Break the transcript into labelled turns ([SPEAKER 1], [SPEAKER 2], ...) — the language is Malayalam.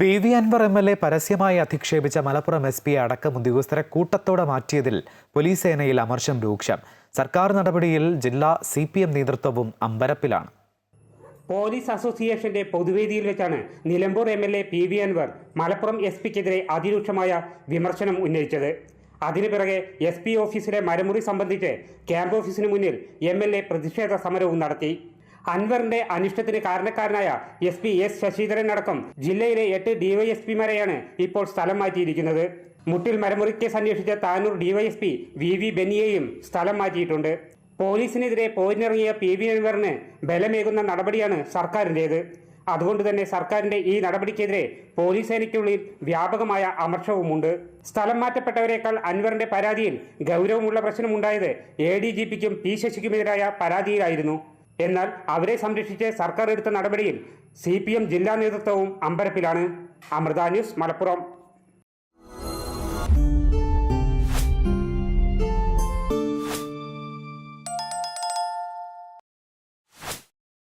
[SPEAKER 1] P V Anvar M L A പരസ്യമായി അധിക്ഷേപിച്ച മലപ്പുറം എസ് പി അടക്കം ഉദ്യോഗസ്ഥരെ കൂട്ടത്തോടെ മാറ്റിയതിൽ പോലീസ് സേനയിൽ അമർഷം രൂക്ഷം. സർക്കാർ നടപടിയിൽ ജില്ലാ സി പി എം നേതൃത്വവും അമ്പരപ്പിലാണ്.
[SPEAKER 2] പോലീസ് അസോസിയേഷന്റെ പൊതുവേദിയിൽ വെച്ചാണ് Nilambur M L A P V Anvar Malappuram S പിക്കെതിരെ അതിരൂക്ഷമായ വിമർശനം ഉന്നയിച്ചത്. അതിനു പിറകെ എസ് പി ഓഫീസിലെ മരമുറി സംബന്ധിച്ച് ക്യാമ്പ് ഓഫീസിന് മുന്നിൽ എം എൽ എ പ്രതിഷേധ സമരവും നടത്തി. അൻവറിന്റെ അനിഷ്ടത്തിന് കാരണക്കാരനായ എസ് പി എസ് ശശിധരൻ അടക്കം ജില്ലയിലെ എട്ട് ഡിവൈഎസ്പിമാരെയാണ് ഇപ്പോൾ സ്ഥലം മാറ്റിയിരിക്കുന്നത്. മുട്ടിൽ മരമുറി കേസ് അന്വേഷിച്ച താനൂർ ഡിവൈഎസ്പി വി വി ബെന്നിയെയും സ്ഥലം മാറ്റിയിട്ടുണ്ട്. പോലീസിനെതിരെ പോരിനിറങ്ങിയ പി വി അൻവറിന് ബലമേകുന്ന നടപടിയാണ് സർക്കാരിന്റേത് അതുകൊണ്ട് തന്നെ സർക്കാരിന്റെ ഈ നടപടിക്കെതിരെ പോലീസ് സേനയ്ക്കുള്ളിൽ വ്യാപകമായ അമർഷവുമുണ്ട്. സ്ഥലം മാറ്റപ്പെട്ടവരെക്കാൾ അൻവറിന്റെ പരാതിയിൽ ഗൗരവമുള്ള പ്രശ്നമുണ്ടായത് എ ഡി ജി പിക്കും പി ശശിക്കുമെതിരായ പരാതിയിലായിരുന്നു. എന്നാൽ അവരെ സംരക്ഷിച്ച് സർക്കാർ എടുത്ത നടപടിയിൽ സി ജില്ലാ നേതൃത്വവും അമ്പരപ്പിലാണ്. അമൃത ന്യൂസ് മലപ്പുറം.